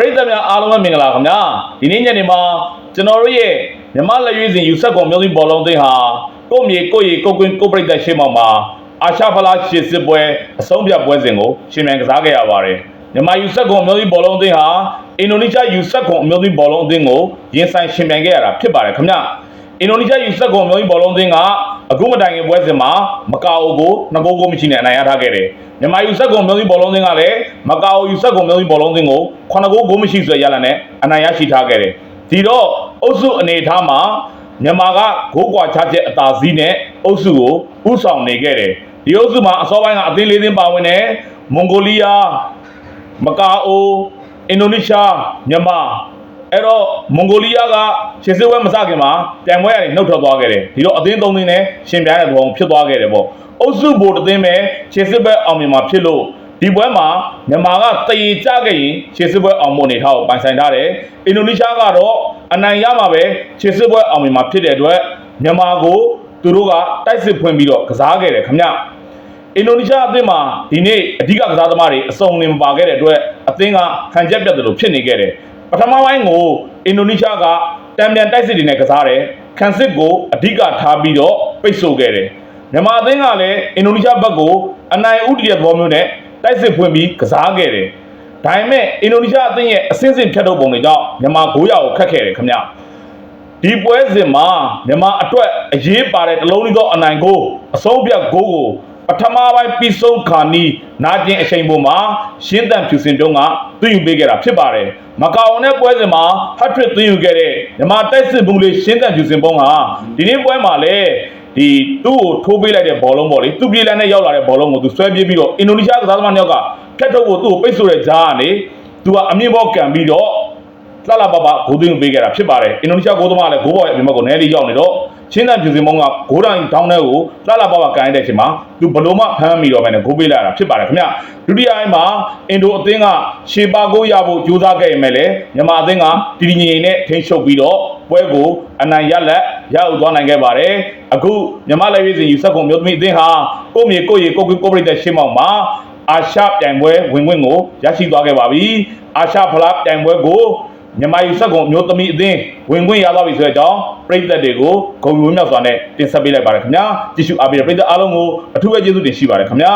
ပရိသတ်များအားလုံးပဲမင်္ဂလာခင်ဗျာဒီနေ့ညနေမှာကျွန်တော်တို့ရဲ့မြမလက်ရွေးစဉ်ယူဆက်ကွန်မျိုးသမီးဘောလုံးသင်းဟာကိုယ့်မြေကိုယ့်ရေကိုယ့်ကွင်းကိုယ့်ပရိသတ်ရှေ့မှောက်မှာအာရှဖလားရှစ်စစ်ပွဲအဆုံးဖြတ်ပွဲစဉ်ကိုရှင်မြန်ကစားခဲ့ရပါတယ်မြန်မာယူဆက်ကွန်မျိုးသမီးဘောလုံးသင်းဟာအင်ဒိုနီးရှားယူဆက်ကွန်မျိုးသမီးဘောလုံးအသင်းကိုရင်ဆိုင်ရှင်မြန်ခဲ့ရတာဖြစ်ပါတယ်ခင်ဗျာအင်ဒိုနီးရှားယူဆက်ကွန်မျိုးသမီးဘောလုံးသင်းကအခုမတိုင်ခင်ပွဲစဉ်မှာမကာအိုကိုနှစ်ဂိုးကိုမရှိနဲ့အနိုင်ရထားခဲ့တယ် မြန်မာယူဆက်ကွန်မျိုးသမီးဘောလုံးသင်းကလည်းမကာအိုယူဆက်ကွန်မျိုးသမီးဘောလုံးသင်းကိုခုနှစ်ဂိုးကိုမရှိဆွဲရလာနဲ့အနိုင်ရရှိထားခဲ့တယ်ဒီတော့အုပ်စုအနေအထားမှာမြန်မာကဂိုးကွာချချက်အသာစီးနဲ့အုပ်စုကိုဥဆောင်နေခဲ့တယ်ဒီအုပ်စုမှာအစောပိုင်းကအသင်းလေးသင်းပါဝင်တယ်မွန်ဂိုလီးယားမကာအိုအင်ဒိုနီးရှားမြန်မာ အဲ့တော့မွန်ဂိုလီးယားကရှစ်စပွဲမစခင်မှာပြိုင်ပွဲကနေနှုတ်ထွက်သွားခဲ့တယ်ဒီတော့အသင်းသုံးသင်းနဲ့ရှင်ပြိုင်တဲ့သဘောဖြစ်သွားခဲ့တယ်ပေါ့အုပ်စုဘိုတသင်းပဲရှစ်စပွဲအောင်မြင်မှာဖြစ်လို့ဒီပွဲမှာမြန်မာကတည်ကြခဲ့ရင်ရှစ်စပွဲအောင်မနေထားကိုပိုင်ဆိုင်ထားတယ်အင်ဒိုနီးရှားကတော့အနိုင်ရမှာပဲရှစ်စပွဲအောင်မြင်မှာဖြစ်တဲ့အတွက်မြန်မာကိုသူတို့ကတိုက်စစ်ဖွင့်ပြီးတော့ကစားခဲ့တယ်ခင်ဗျအင်ဒိုနီးရှားအသင်းမှာဒီနေ့အဓိကကစားသမားတွေအစုံလင်မပါခဲ့တဲ့အတွက်အသင်းကခံချက်ပြတ်တယ်လို့ဖြစ်နေခဲ့တယ် ပထမပိုင်းကိုအင်ဒိုနီးရှားကတံပြန်တိုက်စစ်တွေနဲ့ကစားတယ်ခံစစ်ကိုအဓိကထားပြီးတော့ပိတ်ဆို့ခဲ့တယ်မြန်မာအသင်းကလည်းအင်ဒိုနီးရှားဘက်ကိုအနိုင်ဥတီတဲ့သဘောမျိုးနဲ့တိုက်စစ်ဖွင့်ပြီးကစားခဲ့တယ်ဒါပေမဲ့အင်ဒိုနီးရှားအသင်းရဲ့အဆင့်ဆင့်ဖြတ်ထုတ်ပုံတွေကြောင့်မြန်မာ900ကိုခတ်ခဲ့တယ်ခင်ဗျဒီပွဲစဉ်မှာမြန်မာအတွက်အရေးပါတဲ့တလုံးလေးသောအနိုင်ကိုအဆုံးဖြတ်ဂိုးကိုပထမပိုင်းပြီးဆုံးခါနီးနာကျင်အချိန်ပေါ်မှာရှင်းတန်ဖြူစင်တုံးက သွင်းယူပေးခဲ့တာဖြစ်ပါတယ်မကာအိုနဲ့ပွဲစဉ်မှာဟတ်ထရစ်သွင်းယူခဲ့တဲ့မြန်မာတိုက်စစ်ဘူးလေးရှင်းတန်ဖြူစင်ပုံးကဒီနေ့ပွဲမှာလည်းဒီသူ့ကိုထိုးပေးလိုက်တဲ့ဘောလုံးပေါ့လေသူပြေးလန်းနဲ့ရောက်လာတဲ့ဘောလုံးကိုသူဆွဲပြေးပြီးတော့အင်ဒိုနီးရှားကစားသမားတစ်ယောက်ကဖြတ်ထုတ်ဖို့သူ့ကိုပိတ်ဆို့တဲ့ဂျားကနေသူကအမြင့်ဘောကန်ပြီးတော့လှလှပပဂိုးသွင်းပေးခဲ့တာဖြစ်ပါတယ်အင်ဒိုနီးရှားဂိုးသမားလည်းဂိုးပေါ်ရဲ့အပြင်ဘက်ကိုနဲလေးရောက်နေတော့ ချင်းတန်ပြူစင်မောင်းကဂိုးတိုင်းတောင်းတဲ့ကိုလှလှပပကန်ရတဲ့အချိန်မှာသူဘလုံးမဖမ်းမိတော့မယ်နဲ့ဂိုးပေးလိုက်တာဖြစ်ပါတယ်ခင်ဗျဒုတိယအိမ်မှာအင်ဒိုအသင်းကရှေပါကိုရဖို့ကြိုးစားခဲ့ရင်လည်းမြန်မာအသင်းကတီတီငင်ငင်နဲ့ထိန်းချုပ်ပြီးတော့ပွဲကိုအနိုင်ရလက်ရအောင်သွားနိုင်ခဲ့ပါတယ်အခုမြန်မာလက်ရွေးစင်ယူဆက်ကုန်မျိုးသမီးအသင်းဟာကိုမြေကိုရေကိုကွင်းကိုပရိသတ်ရှင်းမောင်းမှာအာရှပြိုင်ပွဲဝင်ခွင့်ကိုရရှိသွားခဲ့ပါပြီအာရှဖလားပြိုင်ပွဲကို မြန်မာယူဆက်ကုန်မျိုးသမီးအသင်းဝင်ခွင့်ရသွားပြီဆိုတဲ့အကြောင်းပြည်သက်တွေကိုဂုဏ်ယူမြောက်စွာနဲ့တင်ဆက်ပေးလိုက်ပါရခင်ဗျာကြည့်ရှုအားပေးတဲ့ပြည်သက်အားလုံးကိုအထူးပဲကျေးဇူးတင်ရှိပါတယ်ခင်ဗျာ